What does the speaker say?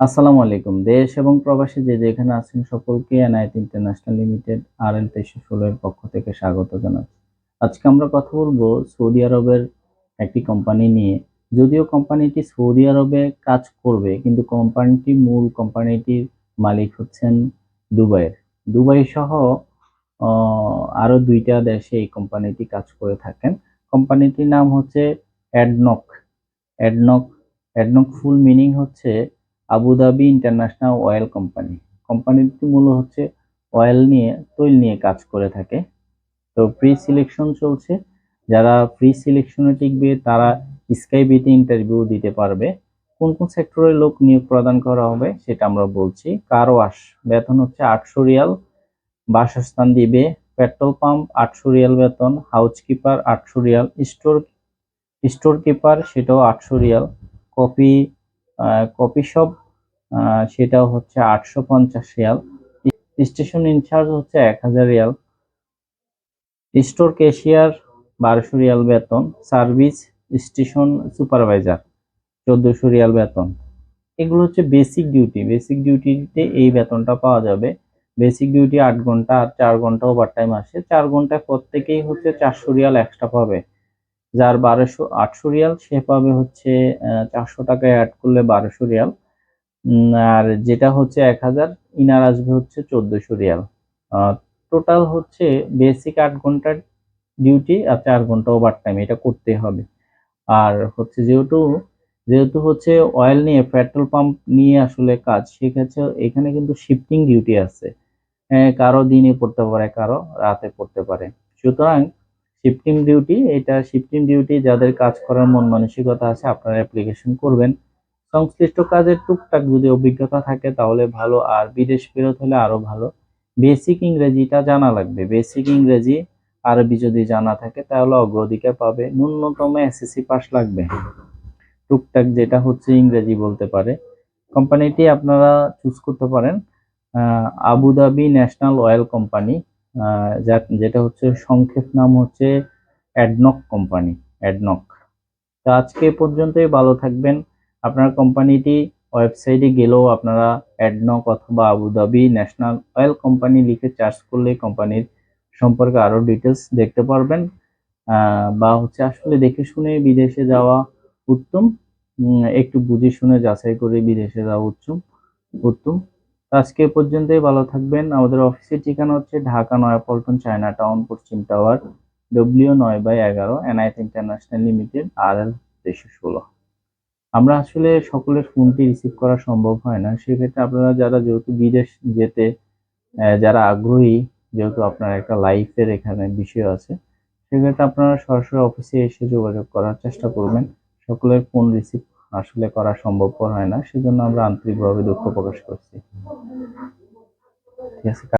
আসসালামু আলাইকুম। দেশ এবং প্রবাসী যে যেখানে আছেন সকলকে NIT international limited R L তেইশশো পক্ষ থেকে স্বাগত জানাচ্ছি। আজকে আমরা কথা বলব সৌদি আরবের একটি কোম্পানি নিয়ে। যদিও কোম্পানিটি সৌদি আরবে কাজ করবে, কিন্তু কোম্পানিটি মূল কোম্পানিটির মালিক হচ্ছেন দুবাইয়ের। দুবাই সহ আরও দুইটা দেশে এই কোম্পানিটি কাজ করে থাকেন। কোম্পানিটির নাম হচ্ছে ADNOC. ADNOC ADNOC full meaning হচ্ছে Abu Dhabi international oil company. কোম্পানিটি মূল হচ্ছে অয়েল নিয়ে, তৈল নিয়ে কাজ করে থাকে। তো প্রি সিলেকশন চলছে। যারা প্রি সিলেকশনে টিকবে, তারা স্কাইবিতে ইন্টারভিউ দিতে পারবে। কোন কোন সেক্টরের লোক নিয়োগ প্রদান করা হবে, সেটা আমরা বলছি। কার ওয়াশ বেতন হচ্ছে আটশো রিয়াল। বাসস্থান দিবে পেট্রোল পাম্প, আটশো রিয়াল বেতন। হাউস কিপার আটশো রিয়াল। স্টোর স্টোর কিপার সেটাও আটশো রিয়াল। কপি কপি শপ সেটাও হচ্ছে আটশো পঞ্চাশ রিয়াল। স্টেশন ইনচার্জ হচ্ছে এক হাজার রিয়াল। স্টোর ক্যাশিয়ার বারোশো রিয়াল বেতন। সার্ভিস স্টেশন সুপারভাইজার চোদ্দোশো রিয়াল বেতন। এগুলো হচ্ছে বেসিক ডিউটি। বেসিক ডিউটিতে এই বেতনটা পাওয়া যাবে। বেসিক ডিউটি আট ঘণ্টা আর চার ঘণ্টা ওভার টাইম আসে। চার ঘন্টায় প্রত্যেকেই হচ্ছে চারশো রিয়াল এক্সট্রা পাবে। যার বারোশো আটশো রিয়াল, সে পাবে হচ্ছে চারশো টাকায় অ্যাড করলে বারোশো রিয়াল। আর যেটা হচ্ছে এক হাজার, ইনার আসবে হচ্ছে চোদ্দোশো রিয়াল। টোটাল হচ্ছে বেসিক আট ঘণ্টার ডিউটি আর চার ঘণ্টা ওভার টাইম এটা করতে হবে। আর হচ্ছে যেহেতু যেহেতু হচ্ছে অয়েল নিয়ে পেট্রোল পাম্প নিয়ে আসলে কাজ, সেক্ষেত্রে এখানে কিন্তু শিফটিং ডিউটি আছে। হ্যাঁ কারও দিনে পড়তে পারে, কারও রাতে পড়তে পারে। সুতরাং শিফটিং ডিউটি এটা শিফটিং ডিউটি যাদের কাজ করার মন মানসিকতা আছে, আপনারা অ্যাপ্লিকেশন করবেন। সংশ্লিষ্ট কাজের টুকটাক যদি অভিজ্ঞতা থাকে, তাহলে ভালো। আর বিদেশ ফেরত হলে আরও ভালো। বেসিক ইংরেজিটা জানা লাগবে। বেসিক ইংরেজি, আরবি যদি জানা থাকে, তাহলে অগ্রাধিকার পাবে। ন্যূনতম এসএসসি পাস লাগবে। টুকটাক যেটা হচ্ছে ইংরেজি বলতে পারে। কোম্পানিটি আপনারা চুজ করতে পারেন। আবুধাবি ন্যাশনাল অয়েল কোম্পানি যেটা হচ্ছে সংক্ষেপ নাম হচ্ছে অ্যাডনক কোম্পানি, অ্যাডনক। তো আজকে পর্যন্তই, ভালো থাকবেন। আপনার কোম্পানিটি ওয়েবসাইটে গেলেও আপনারা অ্যাডনক অথবা Abu Dhabi national oil company লিখে চার্জ করলে কোম্পানির সম্পর্কে আরও ডিটেলস দেখতে পারবেন। বা হচ্ছে আসলে দেখে শুনে বিদেশে যাওয়া উত্তম। একটু বুঝে শুনে যাচাই করে বিদেশে যাওয়া উত্তম উত্তম। আজকে পর্যন্তই, ভালো থাকবেন। আমাদের অফিসের ঠিকানা হচ্ছে ঢাকা নয়াপল্টন চায়না টাউন, পশ্চিম টাওয়ার ডব্লিউ নয় বাই এগারো এনআইথ ইন্টারন্যাশনাল লিমিটেড আর এল দেড়শো ষোলো। আমরা আসলে সকলের ফোনটি রিসিভ করা সম্ভব হয় না। সেক্ষেত্রে আপনারা যারা যেহেতু বিদেশ যেতে যারা আগ্রহী, যেহেতু আপনার একটা লাইফের এখানে বিষয় আছে, সেক্ষেত্রে আপনারা সরাসরি অফিসে এসে যোগাযোগ করার চেষ্টা করবেন। সকলের ফোন রিসিভ আসলে করা সম্ভবপর হয় না সেজন্য আমরা আন্তরিকভাবে দুঃখ প্রকাশ করছি। ঠিক আছে